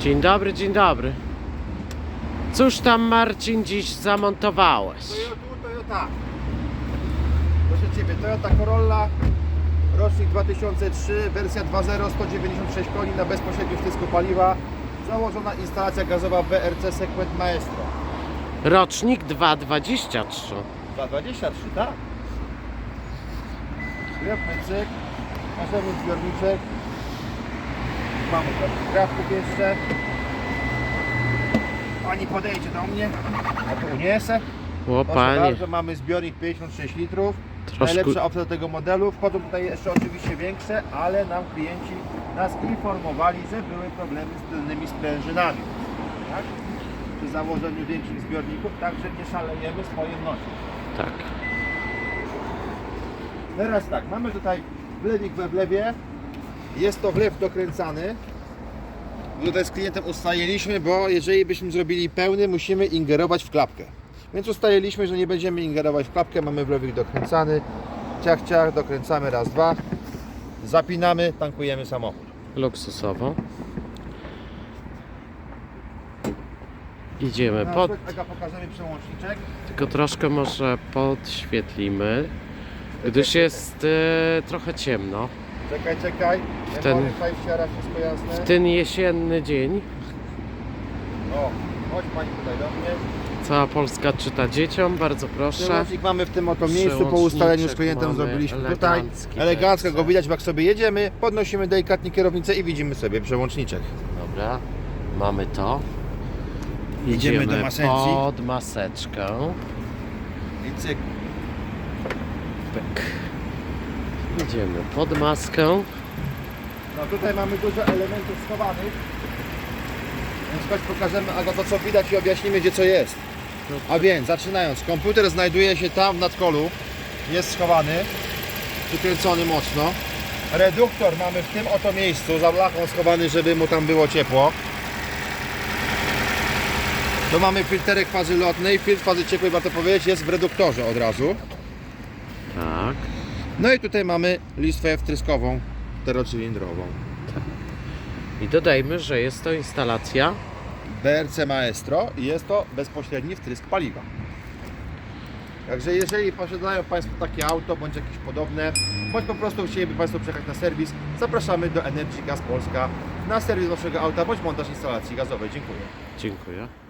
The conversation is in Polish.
Dzień dobry, dzień dobry. Cóż tam Marcin dziś zamontowałeś? Toyota, Toyota. Proszę Ciebie, Toyota Corolla, rocznik 2003, wersja 2.0, 196 koni na bezpośrednim wtysku paliwa. Założona instalacja gazowa BRC Sequent Maestro. Rocznik 223. 223, tak? Drewny cyk, zbiorniczek. Mamy trochę krawków jeszcze. Pani podejdzie do mnie, ja to uniesę. O Proszę panie, bardzo, mamy zbiornik 56 litrów. Troszkę- Najlepsza opcja tego modelu. Wchodzą tutaj jeszcze oczywiście większe, ale nam klienci nas informowali, że były problemy z tylnymi sprężynami. Tak? Przy założeniu większych zbiorników, także nie szalejemy z pojemnością. tak. Teraz tak, mamy tutaj wlewik we wlewie. Jest to wlew dokręcany. Tutaj z klientem ustaliliśmy, bo jeżeli byśmy zrobili pełny, musimy ingerować w klapkę. Więc ustaliliśmy, że nie będziemy ingerować w klapkę, mamy wlewik dokręcany. Ciach, ciach, dokręcamy raz, dwa. Zapinamy, tankujemy samochód. Luksusowo. Idziemy pod, pokażemy przełączniczek. tylko troszkę może podświetlimy, gdyż jest e, trochę ciemno. Czekaj, czekaj. W ten... wszystko jasne. W ten jesienny dzień O, chodź Pani tutaj do mnie. cała Polska czyta dzieciom, bardzo proszę. Przełącznik mamy w tym oto miejscu, po ustaleniu z klientem zrobiliśmy tutaj. Elegancko go widać, bo jak sobie jedziemy, podnosimy delikatnie kierownicę i widzimy sobie przełączniczek. Dobra, mamy to. Idziemy do masencji. pod maseczkę. I cyk. Pyk. Idziemy pod maskę. No tutaj mamy dużo elementów schowanych. Więc chodź pokażemy Aga to co widać i objaśnimy gdzie co jest. A więc zaczynając, komputer znajduje się tam w nadkolu. Jest schowany. Przykręcony mocno. Reduktor mamy w tym oto miejscu, za blachą schowany, żeby mu tam było ciepło. Tu mamy filterek fazy lotnej, filtr fazy ciepłej, warto powiedzieć, jest w reduktorze od razu. Tak. No i tutaj mamy listwę wtryskową, czterocylindrową. I dodajmy, że jest to instalacja BRC Maestro i jest to bezpośredni wtrysk paliwa. Także jeżeli posiadają Państwo takie auto bądź jakieś podobne, bądź po prostu chcieliby Państwo przyjechać na serwis, zapraszamy do Energy Gas Polska na serwis Waszego auta bądź montaż instalacji gazowej. Dziękuję. Dziękuję.